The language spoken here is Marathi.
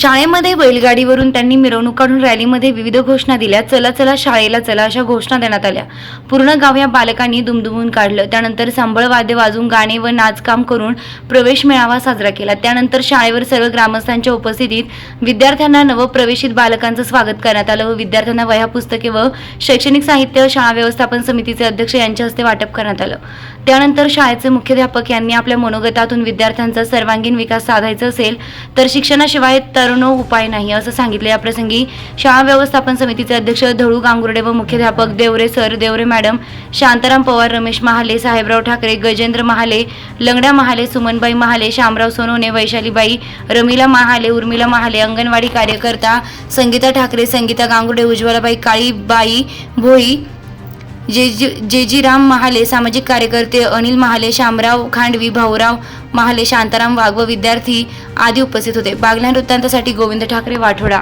शाळेमध्ये बैलगाडीवरून त्यांनी मिरवणूक काढून रॅलीमध्ये विविध घोषणा दिल्या. चला चला शाळेला चला अशा घोषणा देण्यात आल्या. पूर्ण गाव या बालकांनी दुमदुमून काढलं. त्यानंतर सांबळ वाद्य वाजून गाणे व नाचकाम करून प्रवेश मेळावा साजरा केला. त्यानंतर शाळेवर सर्व ग्रामस्थांच्या उपस्थितीत विद्यार्थ्यांना नवप्रवेशित बालकांचं स्वागत करण्यात आलं व विद्यार्थ्यांना वह्या पुस्तके व शैक्षणिक साहित्य शाळा व्यवस्थापन समितीचे अध्यक्ष यांच्या हस्ते वाटप करण्यात आलं. त्यानंतर शाळेचे मुख्याध्यापक यांनी आपल्या मनोगतातून विद्यार्थ्यांचा सर्वांगीण विकास साधायचा असेल तर शिक्षणाशिवाय तर करणं उपाय नाही असं सांगितलं याप्रसंगी शाळा व्यवस्थापन समितीचे अध्यक्ष धळू गांगुर्डे व मुख्याध्यापक देवरे सर देवरे मॅडम शांताराम पवार रमेश महाले साहेबराव ठाकरे गजेंद्र महाले लंगड्या महाले सुमनबाई महाले शामराव सोनवणे वैशालीबाई रमिला महाले उर्मिला महाले अंगणवाडी कार्यकर्ता संगीता ठाकरे संगीता गांगुर्डे उज्ज्वलाबाई काळीबाई भोई जेजी जेजीराम महाले सामाजिक कार्यकर्ते अनिल महाले शामराव खांडवी भाऊराव महाले शांताराम वाघ व विद्यार्थी आदी उपस्थित होते. बागल्या वृत्तांतासाठी गोविंद ठाकरे वाठोडा